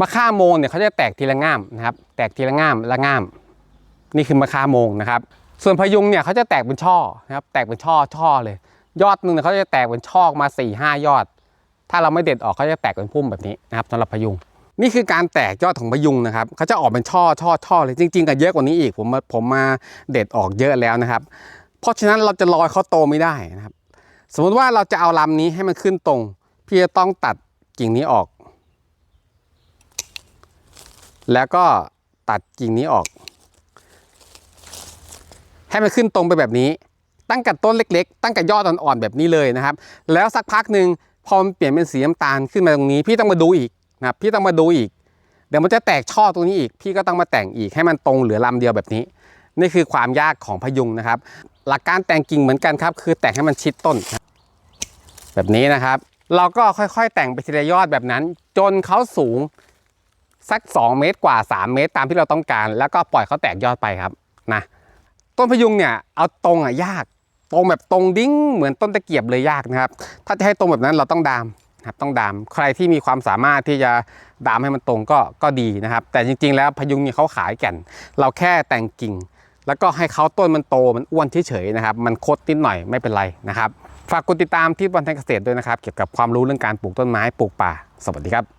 มะข่าโมงเนี่ยเขาจะแตกทีละง่ามนะครับ แตกทีละง่ามละง่าม นี่คือมะข่าโมงนะครับ ส่วนพยุงเนี่ยเขาจะแตกเป็นช่อนะครับ แตกเป็นช่อช่อเลย ยอดหนึ่งเนี่ยเขาจะแตกเป็นช่อกมา4ี่ห้ายอด ถ้าเราไม่เด็ดออกเขาจะแตกเป็นพุ่มแบบนี้นะครับสำหรับพยุง นี่คือการแตกยอดของพยุงนะครับเขาจะออกเป็นช่อช่อช่อเลยจริงๆก็เยอะกว่านี้อีกผมมาผมมาเด็ดออกเยอะแล้วนะครับ เพราะฉะนั้นเราจะรอให้เขาโตไม่ได้นะครับ สมมติว่าเราจะเอาลำนี้ให้มันขึ้นตรง พี่จะต้องตัดกิ่งนี้ออก แล้วก็ตัดกิ่งนี้ออก ให้มันขึ้นตรงไปแบบนี้ ตั้งแต่ต้นเล็กๆ ตั้งแต่ยอดอ่อนๆแบบนี้เลยนะครับ แล้วสักพักหนึ่งพอมันเปลี่ยนเป็นสีน้ำตาลขึ้นมาตรงนี้ พี่ต้องมาดูอีกนะครับพี่ต้องมาดูอีก เดี๋ยวมันจะแตกช่อตรงนี้อีก พี่ก็ต้องมาแต่งอีกให้มันตรงเหลือลำเดียวแบบนี้ นี่คือความยากของพยุงนะครับ หลักการแต่งกิ่งเหมือนกันครับ คือแต่งให้มันชิดต้น แบบนี้นะครับ เราก็ค่อยๆแต่งไปทีละยอดแบบนั้น จนเขาสูง สัก 2 เมตรกว่า 3 เมตรตามที่เราต้องการ แล้วก็ปล่อยเขาแตกยอดไปครับนะต้นพยุงเนี่ยเอาตรงอะยาก ตรงแบบตรงดิ้งเหมือนต้นตะเกียบเลยยากนะครับ ถ้าจะให้ตรงแบบนั้นเราต้องดามนะครับต้องดามใครที่มีความสามารถที่จะดามให้มันตรงก็ก็ดีนะครับ แต่จริง ๆ แล้วพยุงเนี่ยเขาขายแก่น เราแค่แต่งกิ่ง แล้วก็ให้เขาต้นมันโตมันอ้วนเฉยๆนะครับ มันคดนิดหน่อยไม่เป็นไรนะครับ ฝากกดติดตามที่บอลแทนเกษตรด้วยนะครับ เกี่ยวกับความรู้เรื่องการปลูกต้นไม้ปลูกป่า สวัสดีครับ